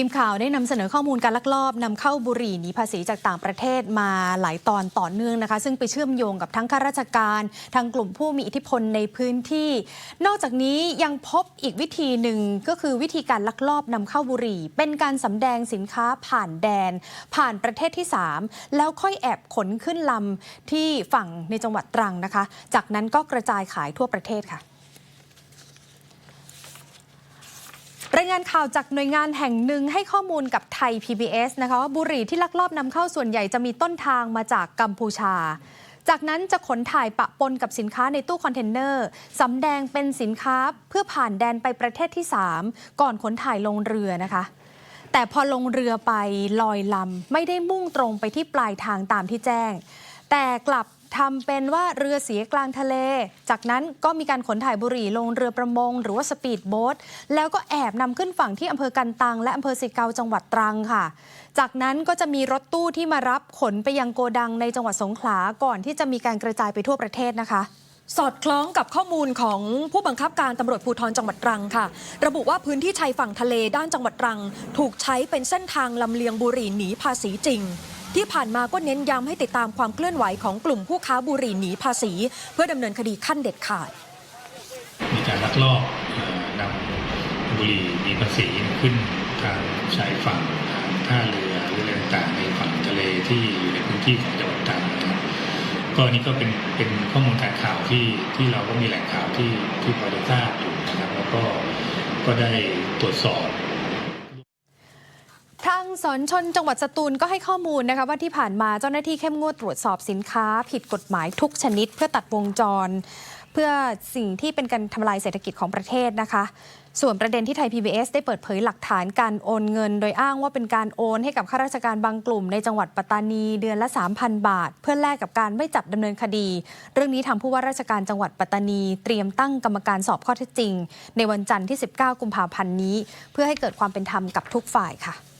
ทีมข่าวได้นำเสนอข้อมูลการลักลอบนำเข้าบุหรี่หนีภาษีจากต่างประเทศมาหลายตอนต่อเนื่องนะคะ ซึ่งไปเชื่อมโยงกับทั้งข้าราชการทั้งกลุ่มผู้มีอิทธิพลในพื้นที่ นอกจากนี้ยังพบอีกวิธีหนึ่งก็คือวิธีการลักลอบนำเข้าบุหรี่ เป็นการสำแดงสินค้าผ่านแดน ผ่านประเทศที่ 3 แล้วค่อยแอบขนขึ้นลำที่ฝั่งในจังหวัดตรังนะคะ จากนั้นก็กระจายขายทั่วประเทศค่ะ รายงานข่าวจากหน่วยงานแห่งหนึ่งให้ข้อมูลกับไทย PBS นะคะว่าบุหรี่ที่ลักลอบนำเข้าส่วนใหญ่จะมีต้นทางมาจากกัมพูชา จากนั้นจะขนถ่ายปะปนกับสินค้าในตู้คอนเทนเนอร์สำแดงเป็นสินค้าเพื่อผ่านแดนไปประเทศที่ 3 ก่อนขนถ่ายลงเรือนะคะ แต่พอลงเรือไปลอยลำไม่ได้มุ่งตรงไปที่ปลายทางตามที่แจ้ง แต่กลับทำเป็นว่าเรือเสียกลางทะเล จากนั้นก็มีการขนถ่ายบุหรี่ลงเรือประมง หรือว่าสปีดโบ๊ท แล้วก็แอบนำขึ้นฝั่งที่อำเภอกันตัง และอำเภอสิเกาจังหวัดตรังค่ะ จากนั้นก็จะมีรถตู้ที่มารับขนไปยังโกดังในจังหวัดสงขลา ก่อนที่จะมีการกระจายไปทั่วประเทศนะคะสอดคล้องกับข้อมูลของผู้บังคับการตำรวจภูธรจังหวัดตรังค่ะ ระบุว่าพื้นที่ชายฝั่งทะเลด้านจังหวัดตรัง ถูกใช้เป็นเส้นทางลำเลียงบุหรี่หนีภาษีจริง ที่ผ่านมาก็เน้นย้ำให้ติดตามความเคลื่อนไหวของกลุ่มผู้ค้าบุหรี่หนีภาษี เพื่อดำเนินคดีขั้นเด็ดขาด มีการลักลอบนำบุหรี่มีภาษีขึ้นทางชายฝั่งทางท่าเรือหรืออะไรต่างๆในฝั่งทะเลที่อยู่ในพื้นที่ของจังหวัดตรังนะครับก็นี้ก็เป็นเป็นข้อมูลการข่าวที่ที่เราก็มีแหล่งข่าวที่ที่พอจะทราบอยู่นะครับ แล้วก็ก็ได้ตรวจสอบ สอนชนจังหวัดสตูลก็ให้ข้อมูลนะคะว่าที่ผ่านมาเจ้าหน้าที่เข้มงวดตรวจสอบสินค้า ผิดกฎหมายทุกชนิด เพื่อตัดวงจร เพื่อสิ่งที่เป็นการทำลายเศรษฐกิจของประเทศนะคะ ส่วนประเด็นที่ไทย PBS ได้เปิดเผยหลักฐานการโอนเงิน โดยอ้างว่าเป็นการโอนให้กับข้าราชการบางกลุ่มในจังหวัดปัตตานีเดือนละ 3,000 บาท เพื่อแลกกับการไม่จับดำเนินคดี เรื่องนี้ทางผู้ว่าราชการจังหวัดปัตตานี เตรียมตั้งกรรมการสอบข้อเท็จจริง ในวันจันทร์ที่ 19 กุมภาพันธ์นี้ เพื่อให้เกิดความเป็นธรรมกับทุกฝ่ายค่ะ